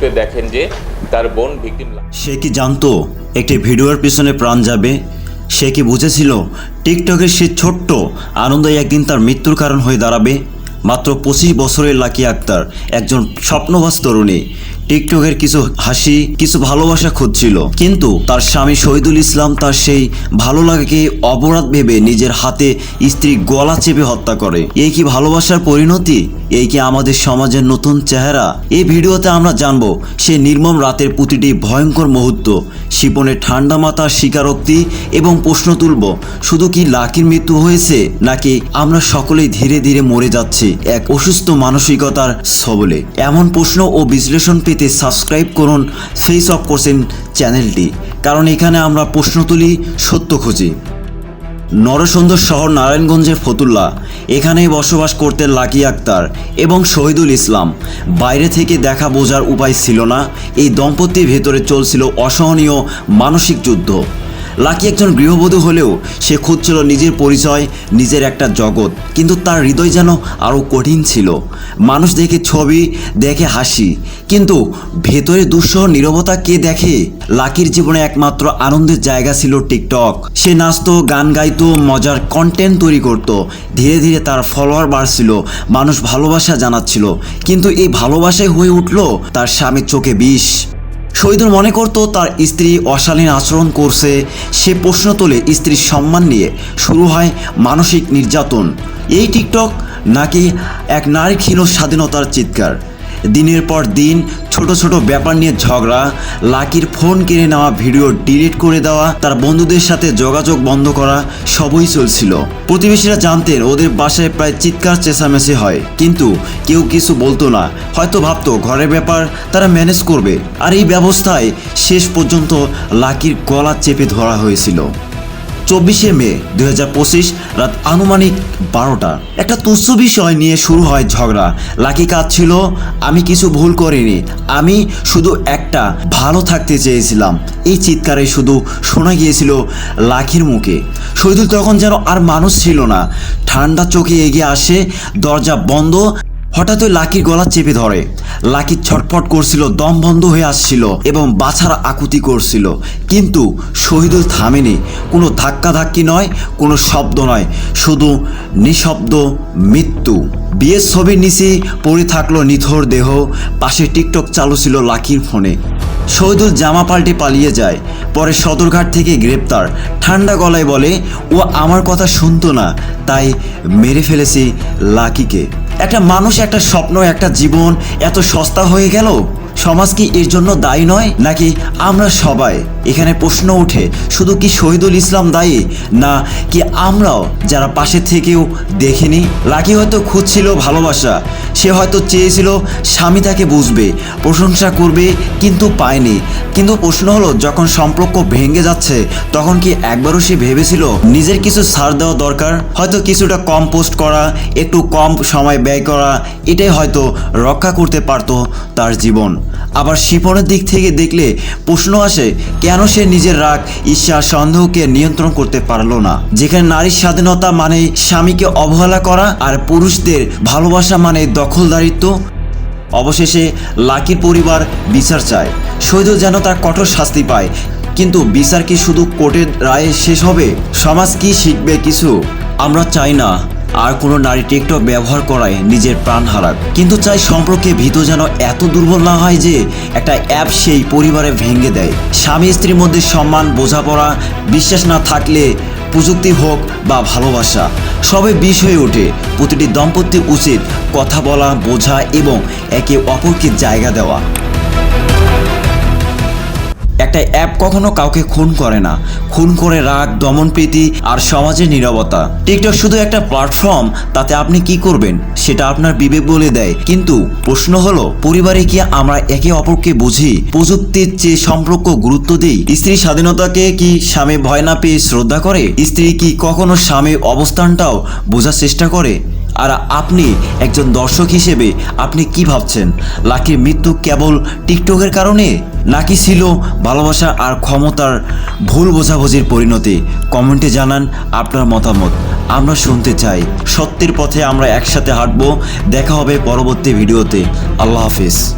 করে দেখেন যে তার বোন ভিকটিম সে কি জানতো একটি ভিডিওর পিছনে প্রাণ যাবে? সে কি বুঝেছিল টিকটকের সে ছোট্ট আনন্দ একদিন তার মৃত্যুর কারণ হয়ে দাঁড়াবে? মাত্র পঁচিশ বছরের লাকি আক্তার, একজন স্বপ্নবাস তরুণী। টিকটকের কিছু হাসি, কিছু ভালোবাসা খুঁজছিল। কিন্তু তার স্বামী শহীদুল ইসলাম তার সেই ভালো লাগাকে অপরাধ ভেবে নিজের হাতে স্ত্রী গলা চেপে হত্যা করে। এই কি ভালোবাসার পরিণতি? এই কি আমাদের সমাজের নতুন চেহারা? এই ভিডিওতে আমরা জানব সেই নির্মম রাতের প্রতিটি ভয়ঙ্কর মুহূর্ত, শিপনের ঠান্ডা মাথার স্বীকারোক্তি এবং প্রশ্ন তুলব, শুধু কি লাকির মৃত্যু হয়েছে, নাকি আমরা সকলেই ধীরে ধীরে মরে যাচ্ছি এক অসুস্থ মানসিকতার সবলে এমন প্রশ্ন ও বিশ্লেষণ পেতে সাবস্ক্রাইব করুন ফেস অফ কোশ্চেন চ্যানেলটি। কারণ এখানে আমরা প্রশ্ন তুলি, সত্য খুঁজি। নরসুন্দর শহর নারায়ণগঞ্জের ফতুল্লা। এখানেই বসবাস করতেন লাকি আক্তার এবং শহীদুল ইসলাম। বাইরে থেকে দেখা বোঝার উপায় ছিল না। এই দম্পতির ভেতরে চলছিল অসহনীয় মানসিক যুদ্ধ। লাকি একজন গৃহবধূ হলেও সে খুঁজছিল নিজের পরিচয়, নিজের একটা জগৎ। কিন্তু তার হৃদয় যেন আরও কঠিন ছিল। মানুষ দেখে ছবি, দেখে হাসি। কিন্তু ভেতরে দুঃসহ নীরবতা কে দেখে? লাকির জীবনে একমাত্র আনন্দের জায়গা ছিল টিকটক। সে নাচতো, গান গাইতো, মজার কন্টেন্ট তৈরি করত। ধীরে ধীরে তার ফলোয়ার বাড়ছিল, মানুষ ভালোবাসা জানাচ্ছিল। কিন্তু এই ভালোবাসায় হয়ে উঠল তার স্বামীর চোখে বিষ। শহীদুল মনে করত তার স্ত্রী অশালীন আচরণ করছে। সে প্রশ্ন তোলে স্ত্রীর সম্মান নিয়ে। শুরু হয় মানসিক নির্যাতন। এই টিকটক নাকি এক নারী ক্ষীণ স্বাধীনতার চিৎকার। দিনের পর দিন ছোট ছোট ব্যাপার নিয়ে ঝগড়া, লাকির ফোন কিনে নেওয়া, ভিডিও ডিলিট করে দেওয়া, তার বন্ধুদের সাথে যোগাযোগ বন্ধ করা, সবই চলছিল। প্রতিবেশীরা জানতেন ওদের বাসায় প্রায় চিৎকার চেঁচামেচি হয়। কিন্তু কেউ কিছু বলতো না। হয়তো ভাবতো ঘরের ব্যাপার তারা ম্যানেজ করবে। আর এই ব্যবস্থায় শেষ পর্যন্ত লাকির গলা চেপে ধরা হয়েছিল। চব্বিশে মে দু হাজার পঁচিশ রাত আনুমানিক বারোটা। একটা তুচ্ছ বিষয় নিয়ে শুরু হয় ঝগড়া। লাকি কাজ ছিল, আমি কিছু ভুল করিনি। আমি শুধু একটা ভালো থাকতে চেয়েছিলাম। এই চিৎকারে শুধু শোনা গিয়েছিল লাখির মুখে। শহীদুল তখন যেন আর মানুষ ছিল না। ঠান্ডা চোখে এগিয়ে আসে, দরজা বন্ধ হঠাৎ ওই লাকির গলা চেপে ধরে। লাকি ছটফট করছিল, দম বন্ধ হয়ে আসছিল এবং বাছার আকুতি করছিল। কিন্তু শহীদুল থামেনি। কোনো ধাক্কা ধাক্কি নয়, কোনো শব্দ নয়। শুধু নিঃশব্দ মৃত্যু। বিয়ের ছবির নিচে পড়ে থাকল নিথর দেহ। পাশে টিকটক চালু ছিল লাকির ফোনে। শহীদুল জামা পাল্টে পালিয়ে যায়। পরে সদরঘাট থেকে গ্রেপ্তার। ঠান্ডা গলায় বলে, ও আমার কথা শুনতো না, তাই মেরে ফেলেছি লাকিকে। একটা মানুষ, একটা স্বপ্ন, একটা জীবন এত সস্তা হয়ে গেল? সমাজ কি এর জন্য দায়ী নয়? নাকি আমরা সবাই এখানে প্রশ্ন উঠে, শুধু কি শহীদুল ইসলাম দায়ী? না, কি আমরাও যারা পাশে থেকেও দেখিনি? লাকি হয়তো খুঁজছিল ভালোবাসা। সে হয়তো চেয়েছিল স্বামী তাকে বুঝবে, প্রশংসা করবে, কিন্তু পায়নি। কিন্তু প্রশ্ন হলো, যখন সম্পর্ক ভেঙে যাচ্ছে, তখন কি একবারও সে ভেবেছিল নিজের কিছু ছাড় দেওয়া দরকার? হয়তো কিছুটা কম পোস্ট করা, একটু কম সময় ব্যয় করা, এটাই হয়তো রক্ষা করতে পারতো তার জীবন। আবার শিপনের দিক থেকে দেখলে প্রশ্ন আসে, কেন সে নিজের রাগ, ঈর্ষা, সন্দেহকে নিয়ন্ত্রণ করতে পারল না? যেখানে নারীর স্বাধীনতা মানে স্বামীকে অবহেলা করা আর পুরুষদের ভালোবাসা মানে দখলদারিত্ব অবশেষে লাকির পরিবার বিচার চায়। শহীদুল যেন তার কঠোর শাস্তি পায়। কিন্তু বিচার কি শুধু কোর্টের রায়ে শেষ হবে? সমাজ কি শিখবে কিছু? আমরা চাই না আর কোনো নারী টিকটক ব্যবহার করায় নিজের প্রাণ হারাক। কিন্তু চাই সম্পর্কে ভীত যেন এত দুর্বল না হয় যে একটা অ্যাপ সেই পরিবারে ভেঙে দেয়। স্বামী স্ত্রীর মধ্যে সম্মান, বোঝাপড়া, বিশ্বাস না থাকলে প্রযুক্তি হোক বা ভালোবাসা, সবে বিষ হয়ে ওঠে। প্রতিটি দম্পতি উচিত কথা বলা, বোঝা এবং একে অপরকে জায়গা দেওয়া। একটা অ্যাপ কখনো কাউকে খুন করে না। খুন করে রাগ দমন প্রীতি আর সমাজের নীরবতা। টিকটক শুধু একটা প্ল্যাটফর্ম তাতে আপনি কি করবেন সেটা আপনার বিবেক বলে দেয়। কিন্তু প্রশ্ন হলো, পরিবারে কি আমরা একে অপরকে বুঝি? প্রযুক্তির চেয়ে সম্পর্ক গুরুত্ব দিই। স্ত্রী স্বাধীনতাকে কি স্বামী ভয় না পেয়ে শ্রদ্ধা করে? স্ত্রী কি কখনো স্বামীর অবস্থানটাও বোঝার চেষ্টা করে? আর আপনি একজন দর্শক হিসেবে আপনি কি ভাবছেন? লাকির মৃত্যু কেবল টিকটকের কারণে, নাকি ছিল ভালোবাসা আর ক্ষমতার ভুল বোঝাবুঝির পরিণতি? কমেন্টে জানান আপনার মতামত। আমরা শুনতে চাই। সত্যের পথে আমরা একসাথে হাঁটবো। দেখা হবে পরবর্তী ভিডিওতে। আল্লাহ হাফিজ।